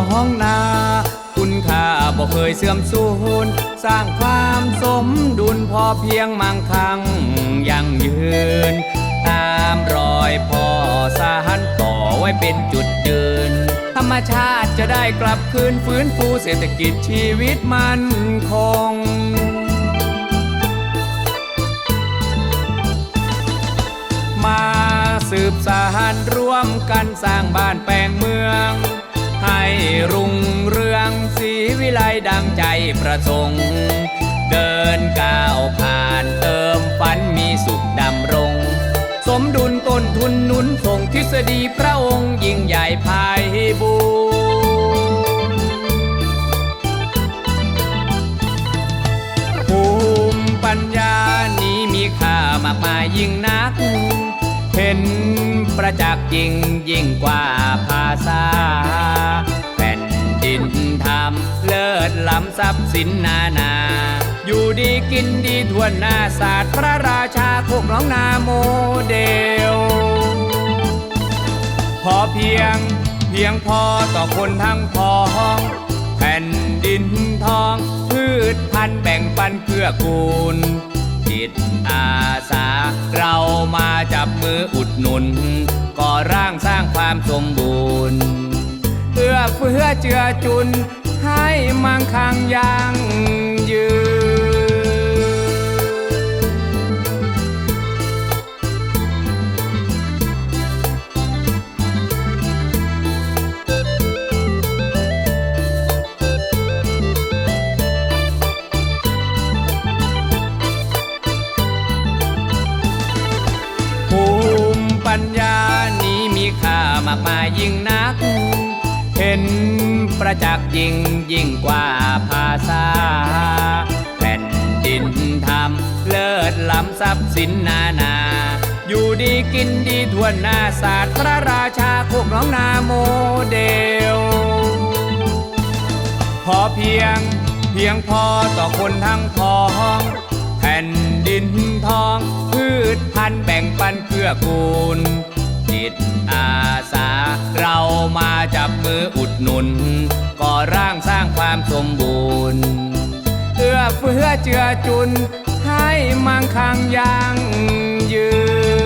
องนาคุณค่าบ่เคยเสื่อมสูญสร้างความสมดุลพอเพียงมั่งคั่งยั่งยืน ตามรอยพ่อสานต่อไว้เป็นจุดยืน ธรรมชาติจะได้กลับคืนฟื้นฟูเศรษฐกิจชีวิตมันคงมาสืบสารร่วมกันสร้างบ้านแปลงเมือง รุ่งเรืองสีวิไลดังใจประสงค์ เดินก้าวผ่านเติมฝันมีสุขดำรง สมดุลต้นทุนหนุนส่งทฤษฎีพระองค์ยิ่งใหญ่ภายบูภูมิปัญญานี้มีค่ามากมายยิ่งนัก เห็นประจักษ์ยิ่งยิ่งกว่า สินนานา อยู่ดีกินดีทวนหน้าศาสตร์พระราชาโคกน้องนาโมเดล พอเพียงเพียงพอต่อคนทั้งพ้องแผ่นดินทอง พืชพันธุ์แบ่งปันเพื่อกูล จิตอาสา เรามาจับมืออุดหนุน ก่อร่างสร้างความสมบูรณ์เพื่อเพื่อเจือจุน ให้มั่งยังยืน ภูมิปัญญานี้มีค่ามากมายยิ่งนัก เห็น ประจักษ์ยิ่งยิ่งกว่าภาษา แผ่นดินธรรมเลิศล้ำทรัพย์สินนานา อยู่ดีกินดีทวนหน้าศาสตร์พระราชาโคกน้องนาโมเดล พอเพียงเพียงพอต่อคนทั้งพ้องแผ่นดินทอง พืชพันธุ์แบ่งปันเพื่อกูล ญ เอื้อเฟื้อเจือจุน ให้มั่งคั่งยั่งยืน